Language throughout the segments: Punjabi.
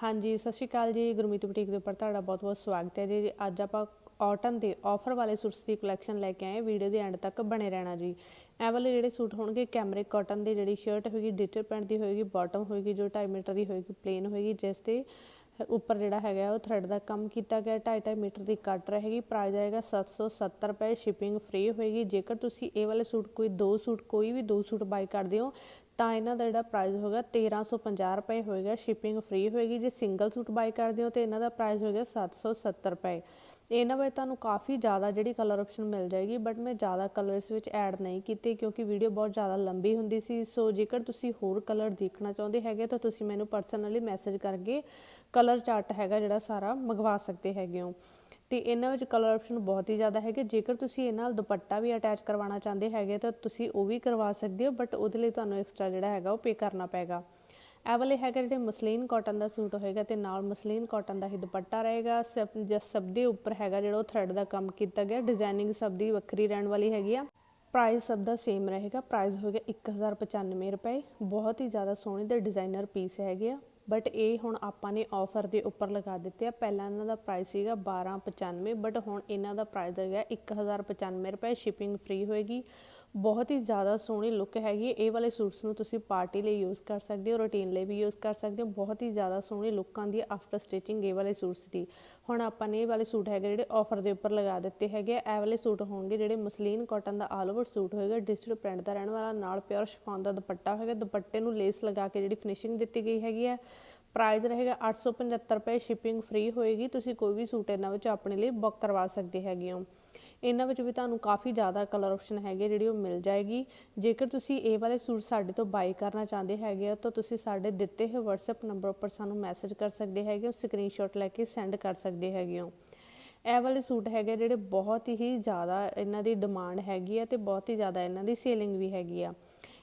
ਹਾਂਜੀ, ਸਤਿ ਸ਼੍ਰੀ ਅਕਾਲ ਜੀ। ਗੁਰਮੀਤ ਬੁਟੀਕ ਦੇ ਉੱਪਰ ਤੁਹਾਡਾ ਬਹੁਤ-ਬਹੁਤ ਸਵਾਗਤ ਹੈ ਜੀ। ਅੱਜ ਆਪਾਂ ਆਟਨ ਦੇ ਆਫਰ ਵਾਲੇ ਸੂਟਸ ਦੀ ਕਲੈਕਸ਼ਨ ਲੈ ਕੇ ਆਏ ਵੀਡੀਓ ਦੇ ਐਂਡ ਤੱਕ ਬਣੇ ਰਹਿਣਾ ਜੀ। ਇਹ ਵਾਲੇ ਜਿਹੜੇ ਸੂਟ ਹੋਣਗੇ ਕੈਮਰਿਕ ਕਾਟਨ ਦੀ ਜਿਹੜੀ ਸ਼ਰਟ ਹੋਏਗੀ ਡਿਜੀਟਲ ਪੈਂਟ ਦੀ ਹੋਏਗੀ ਬਾਟਮ ਹੋਏਗੀ, ਜੋ 2.5 ਮੀਟਰ ਦੀ ਹੋਏਗੀ ਪਲੇਨ ਹੋਏਗੀ, ਜਿਸ ਤੇ ਉੱਪਰ ਜਿਹੜਾ ਹੈਗਾ ਉਹ ਥਰੈਡ ਦਾ ਕੰਮ ਕੀਤਾ ਗਿਆ। 2.5 ਮੀਟਰ ਦੀ ਕੱਟ ਰਹੇਗੀ। ਪ੍ਰਾਈਸ ਆਏਗਾ 770 ਰੁਪਏ। ਸ਼ਿਪਿੰਗ ਫ੍ਰੀ ਹੋਏਗੀ। ਜੇਕਰ ਤੁਸੀਂ ਇਹ ਵਾਲੇ ਸੂਟ, ਕੋਈ ਦੋ ਸੂਟ, ਕੋਈ ਵੀ ਦੋ ਸੂਟ ਬਾਈ ਕਰਦੇ ਹੋ, ਤਾਂ ਇਹਨਾਂ ਦਾ ਜਿਹੜਾ ਪ੍ਰਾਈਸ ਹੋਗਾ 1350 ਰੁਪਏ ਹੋਏਗਾ। ਸ਼ਿਪਿੰਗ ਫ੍ਰੀ ਹੋਏਗੀ। ਜੇ ਸਿੰਗਲ ਸੂਟ ਬਾਈ ਕਰਦੇ ਹੋ, ਤੇ ਇਹਨਾਂ ਦਾ ਪ੍ਰਾਈਸ ਹੋਏਗਾ 770 ਰੁਪਏ। ਇਹਨਾਂ ਵਿੱਚ ਤੁਹਾਨੂੰ ਕਾਫੀ ਜ਼ਿਆਦਾ ਜਿਹੜੀ ਕਲਰ ਆਪਸ਼ਨ ਮਿਲ ਜਾਏਗੀ ਬਟ ਮੈਂ ਜ਼ਿਆਦਾ ਕਲਰਸ ਵਿੱਚ ਐਡ ਨਹੀਂ ਕੀਤੇ ਕਿਉਂਕਿ ਵੀਡੀਓ ਬਹੁਤ ਜ਼ਿਆਦਾ ਲੰਬੀ ਹੁੰਦੀ ਸੀ। ਸੋ ਜੇਕਰ ਤੁਸੀਂ ਹੋਰ ਕਲਰ ਦੇਖਣਾ ਚਾਹੁੰਦੇ ਹੈਗੇ ਤਾਂ ਤੁਸੀਂ ਮੈਨੂੰ ਪਰਸਨਲੀ ਮੈਸੇਜ ਕਰਕੇ ਕਲਰ ਚਾਰਟ ਹੈਗਾ ਜਿਹੜਾ ਸਾਰਾ ਮੰਗਵਾ ਸਕਦੇ ਹੈਗੇ ਹੋ। ਤੇ ਇਹਨਾਂ ਵਿੱਚ ਕਲਰ ਆਪਸ਼ਨ ਬਹੁਤ ਹੀ ਜ਼ਿਆਦਾ ਹੈਗੇ। ਜੇਕਰ ਤੁਸੀਂ ਇਹ ਨਾਲ ਦੁਪੱਟਾ ਵੀ ਅਟੈਚ ਕਰਵਾਉਣਾ ਚਾਹੁੰਦੇ ਹੈਗੇ ਤਾਂ ਤੁਸੀਂ ਉਹ ਵੀ ਕਰਵਾ ਸਕਦੇ ਹੋ ਬਟ ਉਹਦੇ ਲਈ ਤੁਹਾਨੂੰ ਐਕਸਟਰਾ ਜਿਹੜਾ ਹੈਗਾ ਉਹ ਪੇ ਕਰਨਾ ਪੈਗਾ ਇਹ ਵਾਲੇ ਹੈਗੇ ਜਿਹੜੇ ਮਸਲੀਨ ਕਾਟਨ ਦਾ ਸੂਟ ਹੋਏਗਾ ਤੇ ਨਾਲ ਮਸਲੀਨ ਕਾਟਨ ਦਾ ਹੀ ਦੁਪੱਟਾ ਰਹੇਗਾ। ਜਸ ਸਭ ਦੇ ਉੱਪਰ ਹੈਗਾ ਜਿਹੜਾ ਉਹ ਥਰੈਡ ਦਾ ਕੰਮ ਕੀਤਾ ਗਿਆ ਡਿਜ਼ਾਈਨਿੰਗ ਸਭ ਦੀ ਵੱਖਰੀ ਰਹਿਣ ਵਾਲੀ ਹੈਗੀ ਆ। ਪ੍ਰਾਈਸ ਸਭ ਦਾ ਸੇਮ ਰਹੇਗਾ। ਪ੍ਰਾਈਸ ਹੋਏਗਾ 1095 ਰੁਪਏ। ਬਹੁਤ ਹੀ ਜ਼ਿਆਦਾ ਸੋਹਣੇ ਤੇ ਡਿਜ਼ਾਈਨਰ ਪੀਸ ਹੈਗੇ ਆ। ਬਟ ਇਹ ਹੁਣ ਆਪਾਂ ਨੇ ਆਫਰ ਦੇ ਉੱਪਰ ਲਗਾ ਦਿੱਤੇ ਆ। ਪਹਿਲਾਂ ਇਹਨਾਂ ਦਾ ਪ੍ਰਾਈਸ ਸੀਗਾ 1295 ਬਟ ਹੁਣ ਇਹਨਾਂ ਦਾ ਪ੍ਰਾਈਸ ਹੈਗਾ 1095 ਰੁਪਏ। ਸ਼ਿਪਿੰਗ ਫ੍ਰੀ ਹੋਏਗੀ। ਬਹੁਤ ਹੀ ਜ਼ਿਆਦਾ ਸੋਹਣੀ ਲੁੱਕ ਹੈਗੀ ਇਹ ਵਾਲੇ ਸੂਟਸ ਨੂੰ ਤੁਸੀਂ ਪਾਰਟੀ ਲਈ ਯੂਜ਼ ਕਰ ਸਕਦੇ ਹੋ ਰੂਟੀਨ ਲਈ ਵੀ ਯੂਜ਼ ਕਰ ਸਕਦੇ ਹੋ। ਬਹੁਤ ਹੀ ਜ਼ਿਆਦਾ ਸੋਹਣੀ ਲੁੱਕ ਆਉਂਦੀ ਹੈ ਆਫਟਰ ਸਟਿਚਿੰਗ ਇਹ ਵਾਲੇ ਸੂਟਸ ਦੀ। ਹੁਣ ਆਪਾਂ ਨੇ ਇਹ ਵਾਲੇ ਸੂਟ ਹੈਗੇ ਜਿਹੜੇ ਆਫਰ ਦੇ ਉੱਪਰ ਲਗਾ ਦਿੱਤੇ ਹੈਗੇ ਇਹ ਵਾਲੇ ਸੂਟ ਹੋਣਗੇ ਜਿਹੜੇ ਮਸਲੀਨ ਕਾਟਨ ਦਾ ਆਲ ਓਵਰ ਸੂਟ ਹੋਏਗਾ। ਡਿਜੀਟਲ ਪ੍ਰਿੰਟ ਦਾ ਰਹਿਣ ਵਾਲਾ, ਨਾਲ ਪਿਓਰ ਸ਼ਿਫਾਨ ਦਾ ਦੁਪੱਟਾ ਹੋਏਗਾ। ਦੁਪੱਟੇ ਨੂੰ ਲੇਸ ਲਗਾ ਕੇ ਜਿਹੜੀ ਫਿਨਿਸ਼ਿੰਗ ਦਿੱਤੀ ਗਈ ਹੈਗੀ ਹੈ। ਪ੍ਰਾਈਸ ਰਹੇਗਾ 875 ਰੁਪਏ ਸ਼ਿਪਿੰਗ ਫ੍ਰੀ ਹੋਏਗੀ। ਤੁਸੀਂ ਕੋਈ ਵੀ ਸੂਟ ਇਹਨਾਂ ਵਿੱਚ ਆਪਣੇ ਲਈ ਬੁੱਕ ਕਰਵਾ ਸਕਦੇ ਹੈਗੇ ਹੋ। ਇਹਨਾਂ ਵਿੱਚ ਵੀ ਤੁਹਾਨੂੰ ਕਾਫੀ ਜ਼ਿਆਦਾ ਕਲਰ ਆਪਸ਼ਨ ਹੈਗੇ ਜਿਹੜੀ ਉਹ ਮਿਲ ਜਾਏਗੀ। ਜੇਕਰ ਤੁਸੀਂ ਇਹ ਵਾਲੇ ਸੂਟ ਸਾਡੇ ਤੋਂ ਬਾਈ ਕਰਨਾ ਚਾਹੁੰਦੇ ਹੈਗੇ ਤਾਂ ਤੁਸੀਂ ਸਾਡੇ ਦਿੱਤੇ ਹੋਏ WhatsApp ਨੰਬਰ ਉੱਪਰ ਸਾਨੂੰ ਮੈਸੇਜ ਕਰ ਸਕਦੇ ਹੈਗੇ ਹੋ ਸਕਰੀਨਸ਼ਾਟ ਲੈ ਕੇ ਸੈਂਡ ਕਰ ਸਕਦੇ ਹੈਗੇ ਹੋ। ਇਹ ਵਾਲੇ ਸੂਟ ਹੈਗੇ ਜਿਹੜੇ ਬਹੁਤ ਹੀ ਜ਼ਿਆਦਾ ਇਹਨਾਂ ਦੀ ਡਿਮਾਂਡ ਹੈਗੀ ਆ ਤੇ ਬਹੁਤ ਹੀ ਜ਼ਿਆਦਾ ਇਹਨਾਂ ਦੀ ਸੇਲਿੰਗ ਵੀ ਹੈਗੀ ਆ।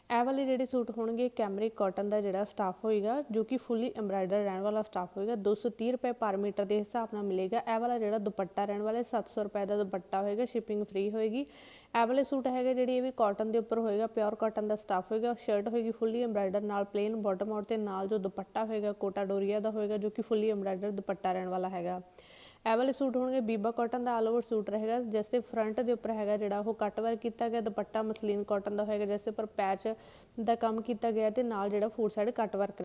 ਇਹ ਵਾਲੇ ਜਿਹੜੇ ਸੂਟ ਹੋਣਗੇ ਕੈਮਰਿਕ ਕਾਟਨ ਦਾ ਜਿਹੜਾ ਸਟਾਫ ਹੋਏਗਾ, ਜੋ ਕਿ ਫੁੱਲੀ ਐਮਬਰਾਇਡਰ ਰਹਿਣ ਵਾਲਾ ਸਟਾਫ ਹੋਏਗਾ 230 ਰੁਪਏ ਪਰ ਮੀਟਰ ਦੇ ਹਿਸਾਬ ਨਾਲ ਮਿਲੇਗਾ। ਇਹ ਵਾਲਾ ਜਿਹੜਾ ਦੁਪੱਟਾ ਰਹਿਣ ਵਾਲਾ 700 ਰੁਪਏ ਦਾ ਦੁਪੱਟਾ ਹੋਏਗਾ ਸ਼ਿਪਿੰਗ ਫ੍ਰੀ ਹੋਏਗੀ। ਇਹ ਵਾਲੇ ਸੂਟ ਹੈਗੇ ਜਿਹੜੀ, ਇਹ ਵੀ ਕਾਟਨ ਦੇ ਉੱਪਰ ਹੋਏਗਾ ਪਿਓਰ ਕਾਟਨ ਦਾ ਸਟਾਫ ਹੋਏਗਾ ਸ਼ਰਟ ਹੋਏਗੀ ਫੁੱਲੀ ਐਮਬਰਾਇਡਰ ਨਾਲ ਪਲੇਨ ਬਾਟਮ ਔਰ ਤੇ ਨਾਲ ਜੋ ਦੁਪੱਟਾ ਹੋਏਗਾ, ਕੋਟਾ ਡੋਰੀਆ ਦਾ ਹੋਏਗਾ, ਜੋ ਕਿ ਫੁੱਲੀ ਐਮਬਰਾਇਡਰ ਦੁਪੱਟਾ ਰਹਿਣ ਵਾਲਾ ਹੈਗਾ। ਇਹ ਵਾਲੇ ਸੂਟ ਹੋਣਗੇ ਬੀਬਾ ਕਾਟਨ ਦਾ ਆਲ ਓਵਰ ਸੂਟ ਰਹੇਗਾ, ਜਿਸ ਦੇ ਫਰੰਟ ਦੇ ਉੱਪਰ ਹੈਗਾ ਜਿਹੜਾ, ਉਹ ਕੱਟ ਵਰਕ ਕੀਤਾ ਗਿਆ, ਦੁਪੱਟਾ ਮਸਲੀਨ ਕਾਟਨ ਦਾ ਹੋਏਗਾ, ਜਿਸ ਦੇ ਉੱਪਰ ਪੈਚ ਦਾ ਕੰਮ ਕੀਤਾ ਗਿਆ ਤੇ ਨਾਲ ਜਿਹੜਾ ਫੋਰ ਸਾਈਡ ਕੱਟ ਵਰਕ